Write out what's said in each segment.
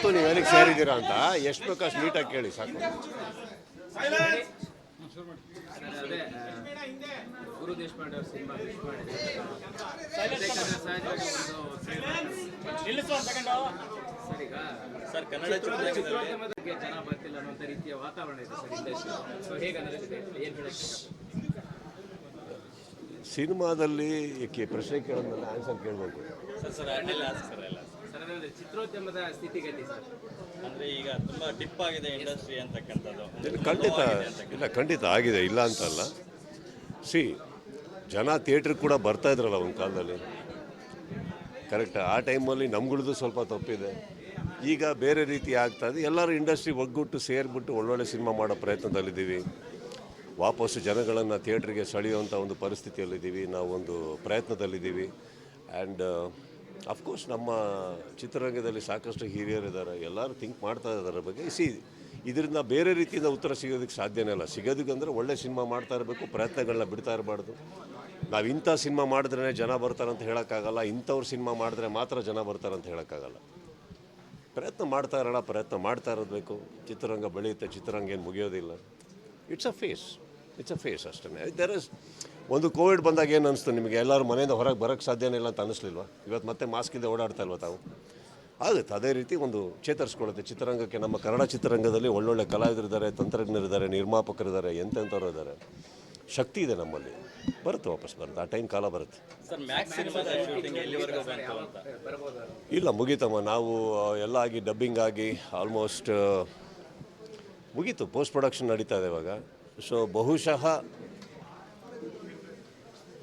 ಗೊತ್ತು ನೀವು ಎಲ್ಲಿಗೆ ಸೇರಿದ್ದೀರಾ ಅಂತ ಎಷ್ಟು ಬೇಕೋ ಅಷ್ಟು ನೀಟಾಗಿ ಕೇಳಿ ಸಾಕು. ಗುರು ದೇಶಪಾಂಡೆ ಅವ್ರ ಸಿನಿಮಾ ಯಾಕಂದ್ರೆ ಸಹಜವಾಗಿ ಸರ್ ಈಗ ಸರ್ ಕನ್ನಡ ಚಿತ್ರೋದ್ಯಮದ ಬಗ್ಗೆ ಜನ ಬರ್ತಿಲ್ಲ ಅನ್ನೋ ರೀತಿಯ ವಾತಾವರಣ ಇದೆ ಸರ್ ಇಂಡಸ್ಟ್ರಿ ಸೊ ಹೇಗೆ ಅನ್ನಿಸ್ತಿದೆ? ಏನು ಹೇಳಕ್ಕೆ? ಸಿನಿಮಾದಲ್ಲಿ ಪ್ರಶ್ನೆ ಆನ್ಸರ್ ಕೇಳಬೇಕು. ಚಿತ್ರೋದ್ಯಮದ ಸ್ಥಿತಿಗತಿ ಸರ್? ಅಂದ್ರೆ ಈಗ ತುಂಬಾ ಟಿಪ್ ಆಗಿದೆ ಇಂಡಸ್ಟ್ರಿ ಅಂತಕ್ಕಂಥದ್ದು. ಇದು ಖಂಡಿತ ಇಲ್ಲ ಖಂಡಿತ ಆಗಿದೆ ಇಲ್ಲ ಅಂತಲ್ಲ. ಸಿ ಜನ ಥಿಯೇಟರ್ ಕೂಡ ಬರ್ತಾ ಇದ್ರಲ್ಲ ಒಂದು ಕಾಲದಲ್ಲಿ. ಕರೆಕ್ಟ್ ಆ ಟೈಮಲ್ಲಿ ನಮ್ಗಳದ್ದು ಸ್ವಲ್ಪ ತಪ್ಪಿದೆ. ಈಗ ಬೇರೆ ರೀತಿ ಆಗ್ತಾ ಇದೆ. ಎಲ್ಲರೂ ಇಂಡಸ್ಟ್ರಿ ಒಗ್ಗುಟ್ಟು ಸೇರಿಬಿಟ್ಟು ಒಳ್ಳೊಳ್ಳೆ ಸಿನಿಮಾ ಮಾಡೋ ಪ್ರಯತ್ನದಲ್ಲಿದ್ದೀವಿ. ವಾಪಸ್ಸು ಜನಗಳನ್ನು ಥಿಯೇಟ್ರಿಗೆ ಸೆಳೆಯುವಂಥ ಒಂದು ಪರಿಸ್ಥಿತಿಯಲ್ಲಿದ್ದೀವಿ. ನಾವು ಒಂದು ಪ್ರಯತ್ನದಲ್ಲಿದ್ದೀವಿ. ಆ್ಯಂಡ್ ಅಫ್ಕೋರ್ಸ್ ನಮ್ಮ ಚಿತ್ರರಂಗದಲ್ಲಿ ಸಾಕಷ್ಟು ಹಿರಿಯರಿದ್ದಾರೆ. ಎಲ್ಲರೂ ಥಿಂಕ್ ಮಾಡ್ತಾ ಇದ್ದಾರೆ ಬಗ್ಗೆ. ಸಿ ಇದರಿಂದ ಬೇರೆ ರೀತಿಯಿಂದ ಉತ್ತರ ಸಿಗೋದಕ್ಕೆ ಸಾಧ್ಯನೇ ಇಲ್ಲ. ಸಿಗೋದಕ್ಕಂದ್ರೆ ಒಳ್ಳೆ ಸಿನಿಮಾ ಮಾಡ್ತಾ ಇರಬೇಕು, ಪ್ರಯತ್ನಗಳನ್ನ ಬಿಡ್ತಾ ಇರಬಾರ್ದು. ನಾವು ಇಂಥ ಸಿನಿಮಾ ಮಾಡಿದ್ರೆ ಜನ ಬರ್ತಾರೆ ಅಂತ ಹೇಳೋಕ್ಕಾಗಲ್ಲ. ಇಂಥವ್ರ ಸಿನಿಮಾ ಮಾಡಿದ್ರೆ ಮಾತ್ರ ಜನ ಬರ್ತಾರೆ ಅಂತ ಹೇಳೋಕ್ಕಾಗಲ್ಲ. ಪ್ರಯತ್ನ ಮಾಡ್ತಾ ಇರೋಣ, ಪ್ರಯತ್ನ ಮಾಡ್ತಾ ಇರಬೇಕು ಚಿತ್ರರಂಗ ಬೆಳೆಯುತ್ತೆ, ಚಿತ್ರರಂಗ ಏನು ಮುಗಿಯೋದಿಲ್ಲ. It's a face it's a face ಅಷ್ಟೇ ದರ್ ಇಸ್ ಒಂದು ಕೋವಿಡ್ ಬಂದಾಗ ಏನು ಅನಿಸ್ತು ನಿಮಗೆ? ಎಲ್ಲರೂ ಮನೆಯಿಂದ ಹೊರಗೆ ಬರೋಕ್ಕೆ ಸಾಧ್ಯನೇ ಇಲ್ಲ ಅಂತ ಅನಿಸ್ಲಿಲ್ವ? ಇವತ್ತು ಮತ್ತೆ ಮಾಸ್ಕ್ ಇಲ್ಲದೆ ಓಡಾಡ್ತಾ ಇಲ್ವಾ ತಾವು? ಆಗುತ್ತೆ ಅದೇ ರೀತಿ ಒಂದು ಚೇತರಿಸ್ಕೊಳ್ಳುತ್ತೆ. ಚಿತ್ರರಂಗಕ್ಕೆ ನಮ್ಮ ಕನ್ನಡ ಚಿತ್ರರಂಗದಲ್ಲಿ ಒಳ್ಳೊಳ್ಳೆ ಕಲಾವಿದರಿದ್ದಾರೆ ತಂತ್ರಜ್ಞರಿದ್ದಾರೆ ನಿರ್ಮಾಪಕರಿದ್ದಾರೆ ಎಂತೆಂಥವ್ರು ಇದ್ದಾರೆ. ಶಕ್ತಿ ಇದೆ ನಮ್ಮಲ್ಲಿ. ಬರುತ್ತೆ ವಾಪಸ್ ಬರುತ್ತೆ. ಆ ಟೈಮ್ ಕಾಲ ಬರುತ್ತೆ. ಇಲ್ಲ ಮುಗೀತಮ್ಮ. ನಾವು ಎಲ್ಲ ಆಗಿ ಡಬ್ಬಿಂಗ್ ಆಗಿ ಆಲ್ಮೋಸ್ಟ್ ಮುಗೀತು. ಪೋಸ್ಟ್ ಪ್ರೊಡಕ್ಷನ್ ನಡೀತಾ ಇದೆ ಇವಾಗ. ಸೊ ಬಹುಶಃ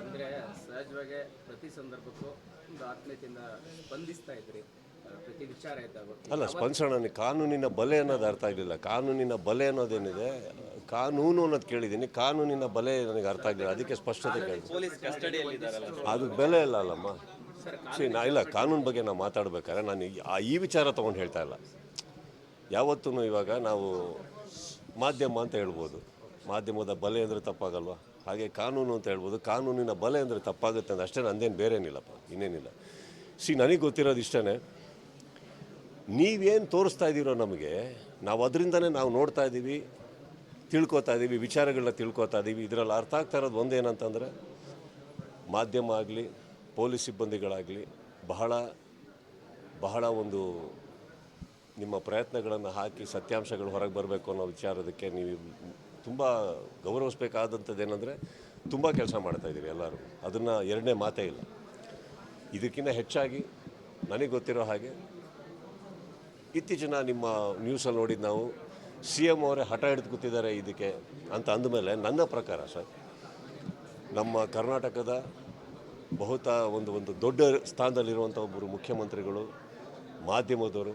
ಅಂದ್ರೆ ಸಹಜವಾಗಿ ಪ್ರತಿ ಸಂದರ್ಭಕ್ಕೂ ಒಂದು ಆತ್ಮೀಯತೆಯಿಂದ ಸ್ಪಂದಿಸ್ತಾ ಇದ್ರಿ. ಪ್ರತಿ ವಿಚಾರ ಇದ್ದಾಗ. ಅಲ್ಲ ಸ್ಪಂದಿಸೋಣ ಕಾನೂನಿನ ಬಲೆ ಅನ್ನೋದು ಅರ್ಥ ಆಗಲಿಲ್ಲ. ಕಾನೂನಿನ ಬಲೆ ಅನ್ನೋದೇನಿದೆ ಕಾನೂನು ಅನ್ನೋದು ಕೇಳಿದ್ದೀನಿ. ಕಾನೂನಿನ ಬಲೆ ನನಗೆ ಅರ್ಥ ಆಗಲಿಲ್ಲ. ಅದಕ್ಕೆ ಸ್ಪಷ್ಟತೆ ಕೇಳಿ ಪೊಲೀಸ್ ಕಸ್ಟಡಿಯಲ್ಲಿ ಇದ್ದಾರಲ್ಲ ಸರ್? ಅದು ಬೆಲೆ ಇಲ್ಲ ಅಲ್ಲಮ್ಮ. ಸರಿ ನಾ ಇಲ್ಲ ಕಾನೂನು ಬಗ್ಗೆ ನಾವು ಮಾತಾಡ್ಬೇಕಾದ್ರೆ ನಾನು ಈ ವಿಚಾರ ತೊಗೊಂಡು ಹೇಳ್ತಾ ಇಲ್ಲ. ಯಾವತ್ತೂ ಇವಾಗ ನಾವು ಮಾಧ್ಯಮ ಅಂತ ಹೇಳ್ಬೋದು. ಮಾಧ್ಯಮದ ಬಲೆ ಅಂದರೆ ತಪ್ಪಾಗಲ್ವಾ? ಹಾಗೆ ಕಾನೂನು ಅಂತ ಹೇಳ್ಬೋದು, ಕಾನೂನಿನ ಬಲೆ ಅಂದರೆ ತಪ್ಪಾಗುತ್ತೆ ಅಂತ ಅಷ್ಟೇ ನಂದೇನು ಬೇರೇನಿಲ್ಲಪ್ಪ, ಇನ್ನೇನಿಲ್ಲ. ಸಿ ನನಗೆ ಗೊತ್ತಿರೋದು ಇಷ್ಟೇ ನೀವೇನು ತೋರಿಸ್ತಾ ಇದ್ದೀರೋ ನಮಗೆ, ನಾವು ಅದರಿಂದನೇ ನಾವು ನೋಡ್ತಾ ಇದ್ದೀವಿ ತಿಳ್ಕೊತಾ ಇದ್ದೀವಿ ವಿಚಾರಗಳನ್ನ ತಿಳ್ಕೊತಾ ಇದ್ದೀವಿ ಇದರಲ್ಲಿ ಅರ್ಥ ಆಗ್ತಾ ಇರೋದು ಒಂದೇನಂತಂದರೆ, ಮಾಧ್ಯಮ ಆಗಲಿ, ಪೊಲೀಸ್ ಸಿಬ್ಬಂದಿಗಳಾಗಲಿ, ಬಹಳ ಬಹಳ ಒಂದು ನಿಮ್ಮ ಪ್ರಯತ್ನಗಳನ್ನು ಹಾಕಿ ಸತ್ಯಾಂಶಗಳು ಹೊರಗೆ ಬರಬೇಕು ಅನ್ನೋ ವಿಚಾರದಕ್ಕೆ ನೀವು ತುಂಬ ಗೌರವಿಸ್ಬೇಕಾದಂಥದ್ದು ಏನಂದರೆ ತುಂಬ ಕೆಲಸ ಮಾಡ್ತಾಯಿದ್ದೀವಿ ಎಲ್ಲರೂ. ಅದನ್ನು ಎರಡನೇ ಮಾತೇ ಇಲ್ಲ. ಇದಕ್ಕಿಂತ ಹೆಚ್ಚಾಗಿ ನನಗೆ ಗೊತ್ತಿರೋ ಹಾಗೆ ಇತ್ತೀಚಿನ ನಿಮ್ಮ ನ್ಯೂಸಲ್ಲಿ ನೋಡಿದ್ದು ನಾವು ಸಿ ಎಂ ಅವರೇ ಹಠ ಹಿಡಿದು ಕೂತಿದ್ದಾರೆ ಇದಕ್ಕೆ ಅಂತ ಅಂದಮೇಲೆ ನನ್ನ ಪ್ರಕಾರ ಸರ್, ನಮ್ಮ ಕರ್ನಾಟಕದ ಬಹುತ ಒಂದು ಒಂದು ದೊಡ್ಡ ಸ್ಥಾನದಲ್ಲಿರುವಂಥ ಒಬ್ಬರು ಮುಖ್ಯಮಂತ್ರಿಗಳು, ಮಾಧ್ಯಮದವರು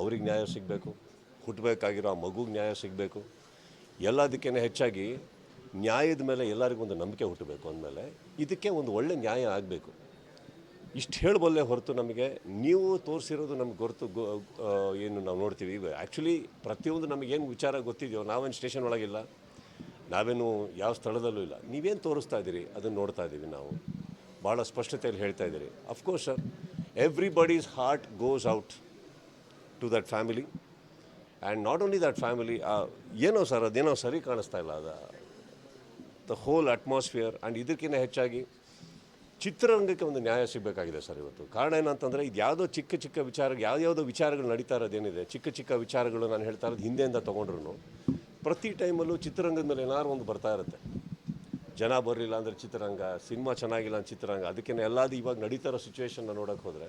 ಅವ್ರಿಗೆ ನ್ಯಾಯ ಸಿಗಬೇಕು ಹುಟ್ಟಬೇಕಾಗಿರೋ ಆ ಮಗುಗೆ ನ್ಯಾಯ ಸಿಗಬೇಕು. ಎಲ್ಲದಕ್ಕಿಂತ ಹೆಚ್ಚಾಗಿ ನ್ಯಾಯದ ಮೇಲೆ ಎಲ್ಲರಿಗೂ ಒಂದು ನಂಬಿಕೆ ಹುಟ್ಟಬೇಕು ಅಂದಮೇಲೆ ಇದಕ್ಕೆ ಒಂದು ಒಳ್ಳೆ ನ್ಯಾಯ ಆಗಬೇಕು. ಇಷ್ಟು ಹೇಳಬಲ್ಲೆ ಹೊರತು ನಮಗೆ ನೀವು ತೋರಿಸಿರೋದು ನಮ್ಗೆ ಗೊತ್ತು ಏನು ನಾವು ನೋಡ್ತೀವಿ. ಆ್ಯಕ್ಚುಲಿ ಪ್ರತಿಯೊಂದು ನಮಗೇನು ವಿಚಾರ ಗೊತ್ತಿದೆಯೋ, ನಾವೇನು ಸ್ಟೇಷನ್ ಒಳಗಿಲ್ಲ, ನಾವೇನು ಯಾವ ಸ್ಥಳದಲ್ಲೂ ಇಲ್ಲ. ನೀವೇನು ತೋರಿಸ್ತಾ ಇದ್ದೀರಿ ಅದನ್ನು ನೋಡ್ತಾ ಇದ್ದೀವಿ ನಾವು. ಭಾಳ ಸ್ಪಷ್ಟತೆಯಲ್ಲಿ ಹೇಳ್ತಾ ಇದ್ದೀರಿ. Of course sir everybody's heart goes out to that family and not only that family ಏನೋ ಸರ್, ಅದೇನೋ ಸರಿ ಕಾಣಿಸ್ತಾ ಇಲ್ಲ ಅದು. ದ ಹೋಲ್ ಅಟ್ಮಾಸ್ಫಿಯರ್ ಆ್ಯಂಡ್ ಇದಕ್ಕಿಂತ ಹೆಚ್ಚಾಗಿ ಚಿತ್ರರಂಗಕ್ಕೆ ಒಂದು ನ್ಯಾಯ ಸಿಗಬೇಕಾಗಿದೆ ಸರ್ ಇವತ್ತು. ಕಾರಣ ಏನಂತಂದರೆ, ಇದು ಯಾವುದೋ ಚಿಕ್ಕ ಚಿಕ್ಕ ವಿಚಾರ ಯಾವ್ಯಾವುದೋ ವಿಚಾರಗಳು ನಡೀತಾ ಇರೋದೇನಿದೆ ಚಿಕ್ಕ ಚಿಕ್ಕ ವಿಚಾರಗಳು ನಾನು ಹೇಳ್ತಾ ಇರೋದು ಹಿಂದೆಯಿಂದ ತೊಗೊಂಡ್ರು ಪ್ರತಿ ಟೈಮಲ್ಲೂ ಚಿತ್ರರಂಗದ ಮೇಲೆ ಏನಾದ್ರು ಒಂದು ಬರ್ತಾ ಇರುತ್ತೆ. ಜನ ಬರಲಿಲ್ಲ ಅಂದರೆ ಚಿತ್ರರಂಗ, ಸಿನಿಮಾ ಚೆನ್ನಾಗಿಲ್ಲ ಅಂತ ಚಿತ್ರರಂಗ ಅದಕ್ಕೆ ಎಲ್ಲಾದು ಇವಾಗ ನಡೀತಾ ಇರೋ ಸಿಚುವೇಶನ್ನ ನೋಡೋಕೆ ಹೋದರೆ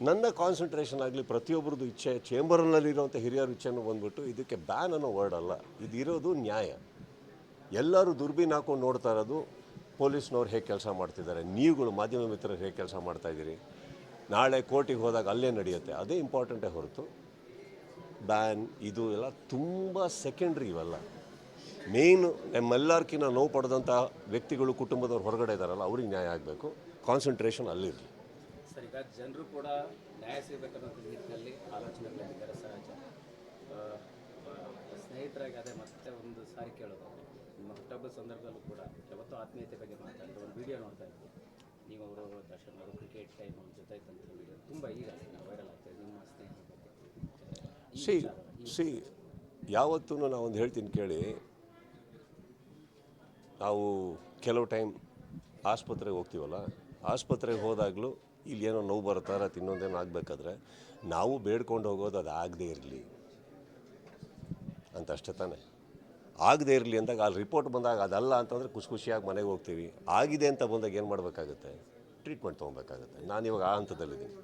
ನನ್ನ ಕಾನ್ಸಂಟ್ರೇಷನ್ ಆಗಲಿ ಪ್ರತಿಯೊಬ್ಬರದ್ದು ಇಚ್ಛೆ ಚೇಂಬರ್ನಲ್ಲಿರುವಂಥ ಹಿರಿಯರ ಇಚ್ಛೆನೂ ಬಂದ್ಬಿಟ್ಟು ಇದಕ್ಕೆ ಬ್ಯಾನ್ ಅನ್ನೋ ವರ್ಡ್ ಅಲ್ಲ. ಇದಿರೋದು ನ್ಯಾಯ. ಎಲ್ಲರೂ ದುರ್ಬೀನ್ ಹಾಕೊಂಡು ನೋಡ್ತಾ ಇರೋದು ಪೊಲೀಸ್ನವ್ರು ಹೇಗೆ ಕೆಲಸ ಮಾಡ್ತಿದ್ದಾರೆ. ನೀವುಗಳು ಮಾಧ್ಯಮ ಮಿತ್ರರು ಹೇಗೆ ಕೆಲಸ ಮಾಡ್ತಾಯಿದ್ದೀರಿ ನಾಳೆ ಕೋರ್ಟಿಗೆ ಹೋದಾಗ ಅಲ್ಲೇ ನಡೆಯುತ್ತೆ. ಅದೇ ಇಂಪಾರ್ಟೆಂಟೇ ಹೊರತು ಬ್ಯಾನ್ ಇದು ಎಲ್ಲ ತುಂಬ ಸೆಕೆಂಡ್ರಿ ಇವೆಲ್ಲ. ಮೇಯ್ನು ನಮ್ಮೆಲ್ಲರ್ಕಿನ್ನ ನೋವು ಪಡೆದಂಥ ವ್ಯಕ್ತಿಗಳು, ಕುಟುಂಬದವ್ರು ಹೊರಗಡೆ ಇದ್ದಾರಲ್ಲ ಅವ್ರಿಗೆ ನ್ಯಾಯ ಆಗಬೇಕು. ಕಾನ್ಸಂಟ್ರೇಷನ್ ಅಲ್ಲಿರಲಿ. ಈಗ ಜನರು ಕೂಡ ನ್ಯಾಯ ಸಿಗಬೇಕನ್ನೋ ನಿಟ್ಟಿನಲ್ಲಿ ಆಲೋಚನೆಗಳಿದ್ದಾರೆ ಸಹಜ. ಸ್ನೇಹಿತರಾಗಿ ಅದೇ ಮತ್ತೆ ಒಂದು ಸಾರಿ ಕೇಳೋದು. ನಿಮ್ಮ ಹುಟ್ಟಹಬ್ಬದ ಸಂದರ್ಭದಲ್ಲೂ ಕೂಡ ಯಾವತ್ತೂ ಆತ್ಮೀಯತೆ ಬಗ್ಗೆ ಮಾತಾಡಿದ್ರು ಒಂದು ವಿಡಿಯೋ ನೋಡ್ತಾ ಇದ್ವಿ ನೀವು ಅವರು ದರ್ಶನ್ ಅವರು ಕ್ರಿಕೆಟ್ ಟೈಮ್ ಅವ್ರ ಜೊತೆ ಇದ್ದಂಥ ವಿಡಿಯೋ ತುಂಬ ಈಗ ವೈರಲ್ ಆಗ್ತದೆ ನಿಮ್ಮ ಸ್ನೇಹಿತರ ಬಗ್ಗೆ. ಸಿ ಯಾವತ್ತೂ ಯಾವತ್ತೂ ನಾವೊಂದು ಹೇಳ್ತೀನಿ ಕೇಳಿ. ನಾವು ಕೆಲವು ಟೈಮ್ ಆಸ್ಪತ್ರೆಗೆ ಹೋಗ್ತೀವಲ್ಲ ಆಸ್ಪತ್ರೆಗೆ ಹೋದಾಗಲೂ ಇಲ್ಲಿ ಏನೋ ನೋವು ಬರ್ತಾರ, ತಿನ್ನೋದೇನೋ ಆಗಬೇಕಾದ್ರೆ ನಾವು ಬೇಡ್ಕೊಂಡು ಹೋಗೋದು ಅದು ಆಗದೇ ಇರಲಿ ಅಂತ ಅಷ್ಟೇ ತಾನೆ. ಆಗದೇ ಇರಲಿ ಅಂದಾಗ ಅಲ್ಲಿ ರಿಪೋರ್ಟ್ ಬಂದಾಗ ಅದಲ್ಲ ಅಂತಂದರೆ ಖುಷಿ ಖುಷಿಯಾಗಿ ಮನೆಗೆ ಹೋಗ್ತೀವಿ. ಆಗಿದೆ ಅಂತ ಬಂದಾಗ ಏನು ಮಾಡಬೇಕಾಗುತ್ತೆ? ಟ್ರೀಟ್ಮೆಂಟ್ ತೊಗೊಬೇಕಾಗುತ್ತೆ. ನಾನು ಇವಾಗ ಆ ಹಂತದಲ್ಲಿದ್ದೀನಿ.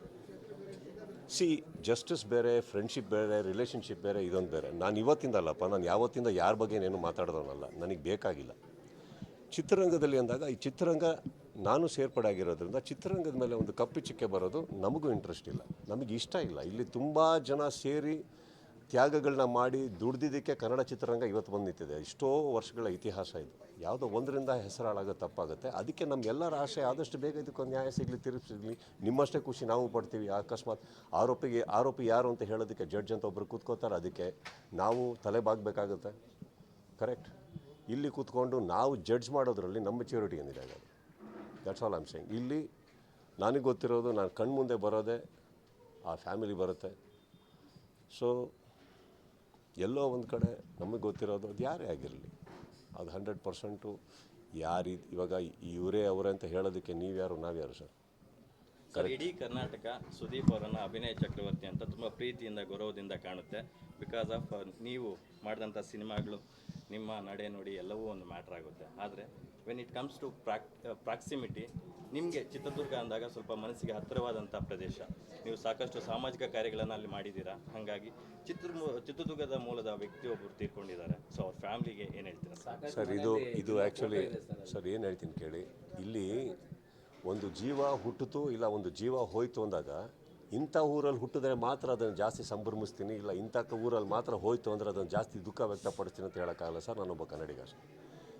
ಸಿ ಜಸ್ಟಿಸ್ ಬೇರೆ ಫ್ರೆಂಡ್ಶಿಪ್ ಬೇರೆ ರಿಲೇಷನ್ಶಿಪ್ ಬೇರೆ, ಇದೊಂದು ಬೇರೆ. ನಾನು ಇವತ್ತಿಂದ ಅಲ್ಲಪ್ಪ, ನಾನು ಯಾವತ್ತಿಂದ ಯಾರ ಬಗ್ಗೆ ಏನು ಮಾತಾಡೋದನ್ನಲ್ಲ. ನನಗೆ ಬೇಕಾಗಿಲ್ಲ. ಚಿತ್ರರಂಗದಲ್ಲಿ ಅಂದಾಗ ಈ ಚಿತ್ರರಂಗ ನಾನು ಸೇರ್ಪಡೆ ಆಗಿರೋದ್ರಿಂದ ಚಿತ್ರರಂಗದ ಮೇಲೆ ಒಂದು ಕಪ್ಪು ಚಿಕ್ಕೆ ಬರೋದು ನಮಗೂ ಇಂಟ್ರೆಸ್ಟ್ ಇಲ್ಲ. ನಮಗೆ ಇಷ್ಟ ಇಲ್ಲ. ಇಲ್ಲಿ ತುಂಬ ಜನ ಸೇರಿ ತ್ಯಾಗಗಳನ್ನ ಮಾಡಿ ದುಡ್ದಿದ್ದಕ್ಕೆ ಕನ್ನಡ ಚಿತ್ರರಂಗ ಇವತ್ತು ಬಂದು ನಿಂತಿದೆ. ಎಷ್ಟೋ ವರ್ಷಗಳ ಇತಿಹಾಸ ಇದು. ಯಾವುದೋ ಒಂದರಿಂದ ಹೆಸರಾಳಾಗೋದು ತಪ್ಪಾಗುತ್ತೆ. ಅದಕ್ಕೆ ನಮಗೆಲ್ಲರ ಆಶೆ ಆದಷ್ಟು ಬೇಗ ಇದಕ್ಕೊಂದು ನ್ಯಾಯ ಸಿಗಲಿ ತಿರುಪಿಸಲಿ ನಿಮ್ಮಷ್ಟೇ ಖುಷಿ ನಾವು ಪಡ್ತೀವಿ. ಅಕಸ್ಮಾತ್ ಆರೋಪಿಗೆ, ಆರೋಪಿ ಯಾರು ಅಂತ ಹೇಳೋದಕ್ಕೆ ಜಡ್ಜ್ ಅಂತ ಒಬ್ಬರು ಕೂತ್ಕೋತಾರೆ. ಅದಕ್ಕೆ ನಾವು ತಲೆ ಬಾಗಬೇಕಾಗುತ್ತೆ ಕರೆಕ್ಟ್ ಇಲ್ಲಿ ಕೂತ್ಕೊಂಡು ನಾವು ಜಡ್ಜ್ ಮಾಡೋದ್ರಲ್ಲಿ ನಮ್ಮ ಮೆಚ್ಯೂರಿಟಿ ಏನಿದೆ ದಟ್ಸ್ ಆಲ್ ಐಮ್ ಸೇಯಿಂಗ್ ಇಲ್ಲಿ ನನಗೆ ಗೊತ್ತಿರೋದು ನಾನು ಕಣ್ಮುಂದೆ ಬರೋದೇ ಆ ಫ್ಯಾಮಿಲಿ ಬರುತ್ತೆ. ಸೊ ಎಲ್ಲೋ ಒಂದು ಕಡೆ ನಮಗೆ ಗೊತ್ತಿರೋದು ಅದು ಯಾರೇ ಆಗಿರಲಿ. ಅದು ಹಂಡ್ರೆಡ್ ಪರ್ಸೆಂಟು ಯಾರು ಇವಾಗ ಇವರೇ ಅವರೇ ಅಂತ ಹೇಳೋದಕ್ಕೆ ನೀವ್ಯಾರು ನಾವ್ಯಾರು ಸರ್? ಸರ್ ಇಡೀ ಕರ್ನಾಟಕ ಸುದೀಪ್ ಅವರನ್ನ ಅಭಿನಯ ಚಕ್ರವರ್ತಿ ಅಂತ ತುಂಬ ಪ್ರೀತಿಯಿಂದ ಗೌರವದಿಂದ ಕಾಣುತ್ತೆ. ಬಿಕಾಸ್ ಆಫ್ ನೀವು ಮಾಡಿದಂಥ ಸಿನಿಮಾಗಳು ನಿಮ್ಮ ನಡೆ ನೋಡಿ ಎಲ್ಲವೂ ಒಂದು ಮ್ಯಾಟ್ರ್ ಆಗುತ್ತೆ. ಆದರೆ when it comes to ಪ್ರಾಕ್ proximity ನಿಮಗೆ ಚಿತ್ರದುರ್ಗ ಅಂದಾಗ ಸ್ವಲ್ಪ ಮನಸ್ಸಿಗೆ ಹತ್ತಿರವಾದಂಥ ಪ್ರದೇಶ. ನೀವು ಸಾಕಷ್ಟು ಸಾಮಾಜಿಕ ಕಾರ್ಯಗಳನ್ನು ಅಲ್ಲಿ ಮಾಡಿದ್ದೀರಾ? ಹಾಗಾಗಿ ಚಿತ್ರ ಚಿತ್ರದುರ್ಗದ ಮೂಲದ ವ್ಯಕ್ತಿಯೊಬ್ಬರು ತೀರ್ಕೊಂಡಿದ್ದಾರೆ. ಸೊ ಅವ್ರ ಫ್ಯಾಮಿಲಿಗೆ ಏನು ಹೇಳ್ತೀರಾ ಸರ್? ಸರ್ ಇದು ಇದು ಆ್ಯಕ್ಚುಲಿ ಸರ್ ಸರ್ ಏನು ಹೇಳ್ತೀನಿ ಕೇಳಿ. ಇಲ್ಲಿ ಒಂದು ಜೀವ ಹುಟ್ಟಿತು ಇಲ್ಲ ಒಂದು ಜೀವ ಹೋಯಿತು ಅಂದಾಗ ಇಂಥ ಊರಲ್ಲಿ ಹುಟ್ಟಿದ್ರೆ ಮಾತ್ರ ಅದನ್ನು ಜಾಸ್ತಿ ಸಂಭ್ರಮಿಸ್ತೀನಿ ಇಲ್ಲ ಇಂಥ ಊರಲ್ಲಿ ಮಾತ್ರ ಹೋಯಿತು ಅಂದರೆ ಅದನ್ನು ಜಾಸ್ತಿ ದುಃಖ ವ್ಯಕ್ತಪಡಿಸ್ತೀನಿ ಅಂತ ಹೇಳೋಕ್ಕಾಗಲ್ಲ ಸರ್ ನಾನೊಬ್ಬ ಕನ್ನಡಿಗ ಅಷ್ಟೇ.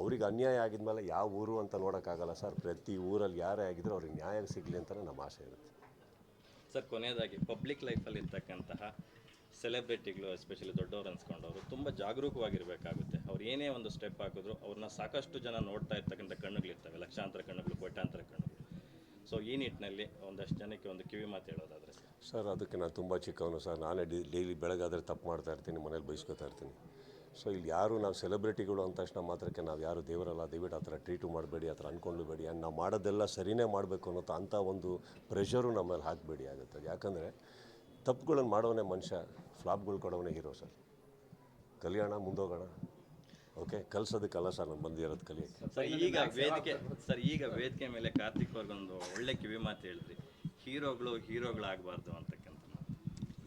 ಅವ್ರಿಗೆ ಅನ್ಯಾಯ ಆಗಿದ್ಮೇಲೆ ಯಾವ ಊರು ಅಂತ ನೋಡೋಕ್ಕಾಗಲ್ಲ ಸರ್. ಪ್ರತಿ ಊರಲ್ಲಿ ಯಾರೇ ಆಗಿದ್ರು ಅವ್ರಿಗೆ ನ್ಯಾಯ ಸಿಗಲಿ ಅಂತಲೇ ನಮ್ಮ ಆಸೆ ಇರುತ್ತೆ. ಸರ್ ಕೊನೆಯದಾಗಿ ಪಬ್ಲಿಕ್ ಲೈಫಲ್ಲಿ ಇರ್ತಕ್ಕಂತಹ ಸೆಲೆಬ್ರಿಟಿಗಳು ಎಸ್ಪೆಷಲಿ ದೊಡ್ಡವರು ಅನ್ಸ್ಕೊಂಡವರು ತುಂಬ ಜಾಗರೂಕವಾಗಿರಬೇಕಾಗುತ್ತೆ. ಅವ್ರು ಏನೇ ಒಂದು ಸ್ಟೆಪ್ ಹಾಕಿದ್ರು ಅವ್ರನ್ನ ಸಾಕಷ್ಟು ಜನ ನೋಡ್ತಾ ಇರ್ತಕ್ಕಂಥ ಕಣ್ಣುಗಳಿರ್ತವೆ. ಲಕ್ಷಾಂತರ ಕಣ್ಣುಗಳು ಕೋಟ್ಯಾಂತರ ಕಣ್ಣುಗಳು. ಸೊ ಈ ನಿಟ್ಟಿನಲ್ಲಿ ಒಂದಷ್ಟು ಜನಕ್ಕೆ ಒಂದು ಕಿವಿ ಮಾತು ಹೇಳೋದಾದ್ರೆ ಸರ್. ಸರ್ ಅದಕ್ಕೆ ನಾನು ತುಂಬ ಚಿಕ್ಕವನು ಸರ್. ನಾನೇ ಡಿ ಡೈಲಿ ಬೆಳಗಾದರೆ ತಪ್ಪು ಮಾಡ್ತಾ ಇರ್ತೀನಿ ಮನೇಲಿ ಬೈಸ್ಕೊತಾ ಇರ್ತೀನಿ. ಸೊ ಇಲ್ಲಿ ಯಾರು ನಾವು ಸೆಲೆಬ್ರಿಟಿಗಳು ಅಂದ ತಕ್ಷಣ ಮಾತ್ರಕ್ಕೆ ನಾವು ಯಾರು ದೇವರಲ್ಲ, ದಯವಿಟ್ಟು ಆ ಥರ ಟ್ರೀಟು ಮಾಡಬೇಡಿ, ಆ ಥರ ಅಂದ್ಕೊಂಡ್ಬೇಡಿ ಆ್ಯಂಡ್ ನಾವು ಮಾಡೋದೆಲ್ಲ ಸರಿನೇ ಮಾಡಬೇಕು ಅನ್ನೋ ಅಂಥ ಒಂದು ಪ್ರೆಷರು ನಮ್ಮಲ್ಲಿ ಮೇಲೆ ಹಾಕಬೇಡಿ ಆಗುತ್ತೆ. ಯಾಕಂದರೆ ತಪ್ಪುಗಳನ್ನು ಮಾಡೋನೇ ಮನುಷ್ಯ ಫ್ಲಾಪ್ಗಳು ಕೊಡೋನೇ ಹೀರೋ ಸರ್. ಕಲಿಯೋಣ ಮುಂದೋಗೋಣ. ಓಕೆ ಕಲ್ಸೋದಕ್ಕಲ್ಲ ಸರ್ ನಮ್ಮ ಬಂದಿರೋದು ಕಲಿಯೋಕ್ಕೆ. ಸರ್ ಈಗ ವೇದಿಕೆ, ಸರ್, ಈಗ ವೇದಿಕೆ ಮೇಲೆ ಕಾರ್ತಿಕ್ ಅವ್ರಿಗೊಂದು ಒಳ್ಳೆ ಕಿವಿ ಮಾತು ಹೇಳಿದ್ರಿ. ಹೀರೋಗಳು ಹೀರೋಗಳಾಗಬಾರ್ದು ಅಂತ.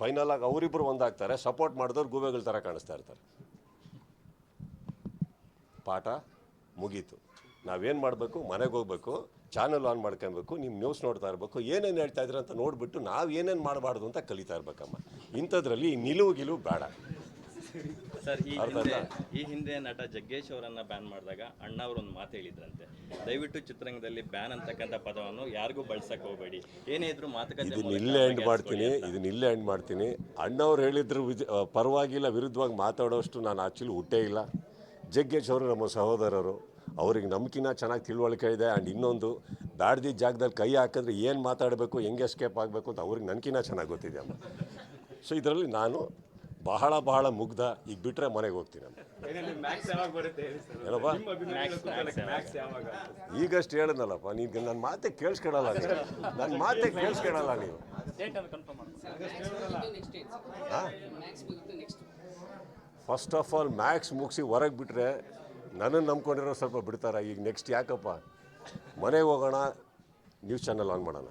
ಫೈನಲ್ ಆಗಿ ಅವರಿಬ್ಬರು ಒಂದಾಗ್ತಾರೆ ಸಪೋರ್ಟ್ ಮಾಡಿದವ್ರು ಗೂಬೆಗಳ ಥರ ಕಾಣಿಸ್ತಾ ಇರ್ತಾರೆ. ಪಾಠ ಮುಗೀತು. ನಾವೇನು ಮಾಡಬೇಕು? ಮನೆಗೆ ಹೋಗ್ಬೇಕು ಚಾನಲ್ ಆನ್ ಮಾಡ್ಕೊಬೇಕು ನಿಮ್ಮ ನ್ಯೂಸ್ ನೋಡ್ತಾ ಇರಬೇಕು, ಏನೇನು ಹೇಳ್ತಾ ಇದ್ರೆ ಅಂತ ನೋಡಿಬಿಟ್ಟು ನಾವು ಏನೇನು ಮಾಡಬಾರ್ದು ಅಂತ ಕಲಿತಾ ಇರ್ಬೇಕಮ್ಮ. ಇಂಥದ್ರಲ್ಲಿ ನಿಲುವು ಗಿಲುವು ಬೇಡ. ಸರ್ ಈ ಹಿಂದೆ ಈ ಹಿಂದೆ ನಟ ಜಗ್ಗೇಶ್ ಅವರನ್ನ ಬ್ಯಾನ್ ಮಾಡಿದಾಗ ಅಣ್ಣ ಒಂದು ಮಾತು ಹೇಳಿದ್ರಂತೆ. ದಯವಿಟ್ಟು ಚಿತ್ರರಂಗದಲ್ಲಿ ಬ್ಯಾನ್ ಅಂತಕ್ಕಂಥ ಪದವನ್ನು ಯಾರಿಗೂ ಬಳಸಕ್ ಹೋಗಬೇಡಿ. ಏನೇ ಇದ್ರು ಮಾತುಕತೆ ಇದನ್ನ ಇಲ್ಲೇ ಎಂಡ್ ಮಾಡ್ತೀನಿ ಇದನ್ನ ಇಲ್ಲೇ ಎಂಡ್ ಮಾಡ್ತೀನಿ. ಅಣ್ಣವ್ರು ಹೇಳಿದ್ರು ವಿಜ ಪರವಾಗಿಲ್ಲ ವಿರುದ್ಧವಾಗಿ ಮಾತಾಡೋಷ್ಟು ನಾನು ಆ್ಯಕ್ಚುಲಿ ಹುಟ್ಟೇ ಇಲ್ಲ. ಜಗ್ಗೇಶ್ ಅವರು ನಮ್ಮ ಸಹೋದರರು. ಅವ್ರಿಗೆ ನಮ್ಕಿನ್ನ ಚೆನ್ನಾಗಿ ತಿಳುವಳಿಕೆ ಇದೆ. ಆ್ಯಂಡ್ ಇನ್ನೊಂದು ಬ್ಯಾಡ್ದಿದ್ದ ಜಾಗದಲ್ಲಿ ಕೈ ಹಾಕಿದ್ರೆ ಏನು ಮಾತಾಡಬೇಕು ಹೆಂಗೆ ಎಸ್ಕೇಪ್ ಆಗಬೇಕು ಅಂತ ಅವ್ರಿಗೆ ನನ್ಕಿನ್ನ ಚೆನ್ನಾಗಿ ಗೊತ್ತಿದೆ ಅಮ್ಮ. ಸೊ ಇದರಲ್ಲಿ ನಾನು ಬಹಳ ಬಹಳ ಮುಗ್ಧ. ಈಗ ಬಿಟ್ರೆ ಮನೆಗೆ ಹೋಗ್ತೀನಿ ಏನಪ್ಪ? ಈಗಷ್ಟು ಹೇಳಿದ್ನಲ್ಲಪ್ಪ ನೀವು ನನ್ನ ಮಾತೆ ಕೇಳಿಸ್ಕೊಳಲ್ಲ ನೀವು. ನನ್ನ ಮಾತೆ ಕೇಳಿಸ್ಕೊಳಲ್ಲ ನೀವು. ಫಸ್ಟ್ ಆಫ್ ಆಲ್ ಮ್ಯಾಕ್ಸ್ ಮುಗಿಸಿ ಹೊರಗೆ ಬಿಟ್ಟರೆ ನನ್ನನ್ನು ನಂಬ್ಕೊಂಡಿರೋ ಸ್ವಲ್ಪ ಬಿಡ್ತಾರೆ. ಈಗ ನೆಕ್ಸ್ಟ್ ಯಾಕಪ್ಪ? ಮನೆಗೆ ಹೋಗೋಣ ನ್ಯೂಸ್ ಚಾನಲ್ ಆನ್ ಮಾಡೋಣ.